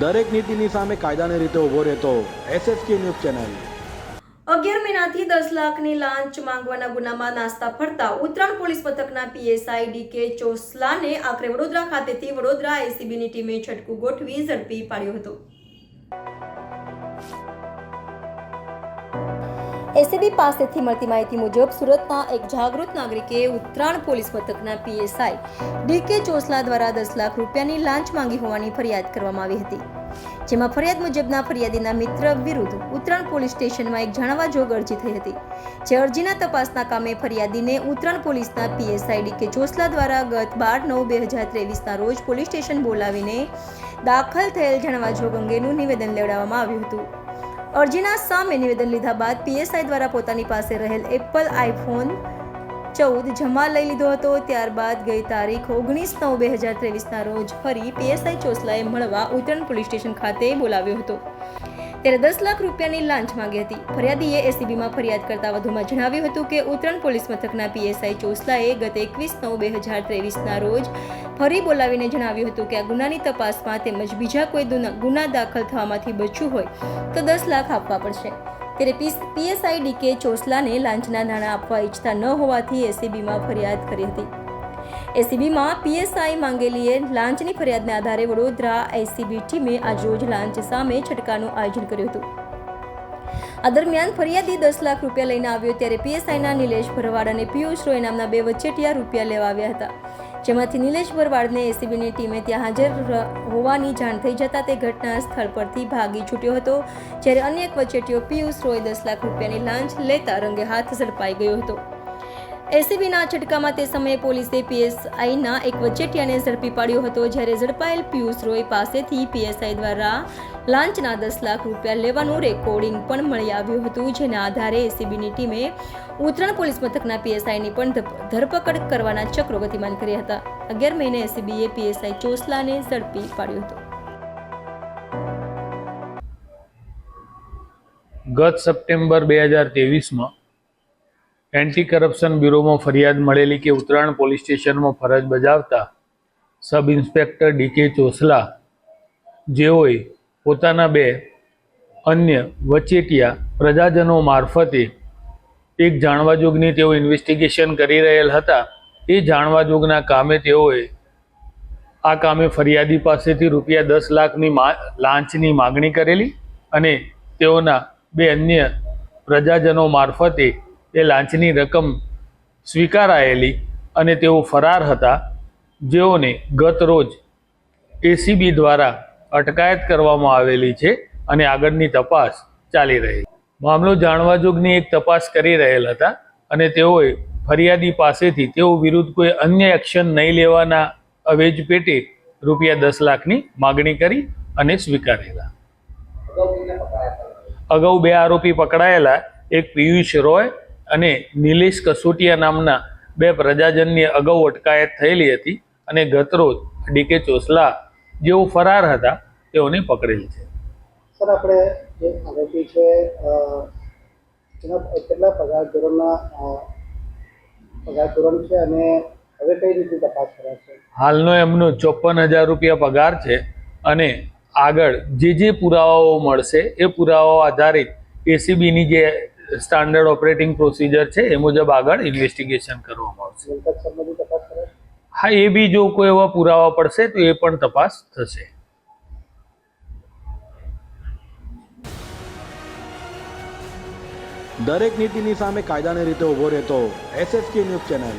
દરેક નીતિની સામે કાયદાની રીતે ઊભો રહેતો એસએસકે ન્યૂઝ ચેનલ. અગિયાર મહિનાથી દસ લાખની લાંચ માંગવાના ગુનામાં નાસ્તા ફરતા ઉત્તરાયણ પોલીસ મથકના પીએસઆઈ ડીકે ચોસલાને આખરે વડોદરા ખાતેથી વડોદરા એસીબીની ટીમે છટકું ગોઠવી ઝડપી પાડ્યો હતો. એસીબી પાસેથી મળતી માહિતી મુજબ, સુરતના એક જાગૃત નાગરિકે ઉત્તરાયણ પોલીસ મથકના પીએસઆઈ ડીકે ચોસલા દ્વારા દસ લાખ રૂપિયાની લાંચ માંગી હોવાની ફરિયાદ કરવામાં આવી હતી. જેમાં ફરિયાદ મુજબના ફરિયાદીના મિત્ર વિરુદ્ધ ઉત્તરાયણ પોલીસ સ્ટેશનમાં એક જાણવા જોગ અરજી થઈ હતી. જે અરજીના તપાસના કામે ફરિયાદીને ઉત્તરાયણ પોલીસના પીએસઆઈ ડીકે ચોસલા દ્વારા ગત બાર નવ બે હજાર ત્રેવીસના રોજ પોલીસ સ્ટેશન બોલાવીને દાખલ થયેલ જાણવા જોગ અંગેનું નિવેદન લેવડાવવામાં આવ્યું હતું. અરજીના સામે નિવેદન લીધા બાદ પીએસઆઈ દ્વારા પોતાની પાસે રહેલ એપલ આઈફોન ચૌદ જમા લઈ લીધો હતો. ત્યારબાદ ગઈ તારીખ ઓગણીસ નવ બે હજાર ત્રેવીસના રોજ ફરી પીએસઆઈ ચોસલાએ મળવા ઉત્તરાયણ પોલીસ સ્ટેશન ખાતે બોલાવ્યો હતો. ત્યારે દસ લાખ રૂપિયાની લાંચ માંગી હતી. ફરિયાદીએ એસીબીમાં ફરિયાદ કરતા વધુમાં જણાવ્યું હતું કે ઉત્તરાયણ પોલીસ મથકના પીએસઆઈ ચોસલાએ ગત એકવીસ નવ બે હજાર ત્રેવીસના રોજ ફરી બોલાવીને જણાવ્યું હતું કે આ ગુનાની તપાસમાં તેમજ બીજા કોઈ ગુના- દાખલ થવામાંથી બચવું હોય તો દસ લાખ આપવા પડશે. ત્યારે પીએસઆઈ ડીકે ચોસલાને લાંચના નાણાં આપવા ઈચ્છતા ન હોવાથી એસીબીમાં ફરિયાદ કરી હતી. એસીબીમાં પીએસઆઈ માંગેલીએ લાંચની ફરિયાદને આધારે વડોદરા એસીબી ટીમે આજરોજ લાંચ સામે છટકાનું આયોજન કર્યું હતું. આ દરમિયાન ફરિયાદી દસ લાખ રૂપિયા લઈને આવ્યો ત્યારે પીએસઆઈના નિલેશ ભરવાડ અને પિયુષ રોય નામના બે વચેટિયા રૂપિયા લેવા આવ્યા હતા. જેમાંથી નિલેશ ભરવાડને એસીબીની ટીમે ત્યાં હાજર હોવાની જાણ થઈ જતા તે ઘટના સ્થળ પરથી ભાગી છૂટ્યો હતો, જ્યારે અન્ય એક વચેટીઓ પિયુષ રોય દસ લાખ રૂપિયાની લાંચ લેતા રંગે હાથ ઝડપાઈ ગયો હતો. એસીબીના છટકામાં તે સમયે પોલીસે પીએસઆઈના એક વચેટિયાને ઝડપી પાડ્યો હતો, જ્યારે ઝડપાયેલ પિયુષ રોય પાસેથી પીએસઆઈ દ્વારા લાંચના દસ લાખ રૂપિયા લેવાનું રેકોર્ડિંગ પણ મળી આવ્યું હતું, જેના આધારે એસીબીની ટીમે ઉત્તરાયણ પોલીસ મથકના પીએસઆઈની પણ ધરપકડ કરવાના ચક્રો ગતિમાન કર્યા હતા. અગિયાર મહિને એસીબીએ પીએસઆઈ ચોસલાને ઝડપી પાડ્યો હતો. ગત સપ્ટેમ્બર બે હજાર ત્રેવીસમાં એન્ટી કરપ્શન બ્યુરોમાં ફરિયાદ મળેલી કે ઉત્તરાયણ પોલીસ સ્ટેશનમાં ફરજ બજાવતા સબ ઇન્સ્પેક્ટર ડીકે ચોસલા જેઓએ પોતાના બે અન્ય વચેટિયા પ્રજાજનો મારફતે એક જાણવાજોગની તેઓ ઇન્વેસ્ટિગેશન કરી રહેલ હતા. એ જાણવાજોગના કામે તેઓએ આ કામે ફરિયાદી પાસેથી રૂપિયા દસ લાખની લાંચની માગણી કરેલી અને તેઓના બે અન્ય પ્રજાજનો મારફતે એ લાંચની રકમ સ્વીકારાયેલી અને તેઓ ફરાર હતા, જેઓને ગત રોજ એસીબી દ્વારા અટકાયત કરવામાં આવેલી છે અને આગળની તપાસ ચાલી રહી મામલો જાણવા જોગની એક તપાસ કરી રહેલ હતા અને તેઓએ ફરિયાદી પાસેથી તેઓ વિરુદ્ધ કોઈ અન્ય એક્શન નહીં લેવાના અવેજ પેટે રૂપિયા દસ લાખની માગણી કરી અને સ્વીકારેલા. અગાઉ બે આરોપી પકડાયેલા, એક પિયુષ રોય અને નિલેશ કસોટિયા નામના બે પ્રજાજનની અગાઉ અટકાયત થયેલી હતી અને ગતરોજ ડીકે ચોસલા જેઓ ફરાર હતા તેઓને પકડેલ છે. સર આપણે જે આરોપી છે કેટલા પગાર ધોરણના પગાર ધોરણ છે અને હવે કઈ રીતે તપાસ કરાશે હાલનો એમનો ચોપન હજાર રૂપિયા પગાર છે અને આગળ જે જે પુરાવાઓ મળશે એ પુરાવાઓ આધારિત એસીબીની જે સ્ટાન્ડર્ડ ઓપરેટિંગ પ્રોસિજર છે એ મુજબ આગળ ઇન્વેસ્ટિગેશન કરવામાં આવશે. હા એ બી જો કોઈ એવા પુરાવા પડશે તો એ પણ તપાસ થશે. દરેક નીતિની સામે કાયદાની રીતે ઊભો રહેતો એસએસકે ન્યૂઝ ચેનલ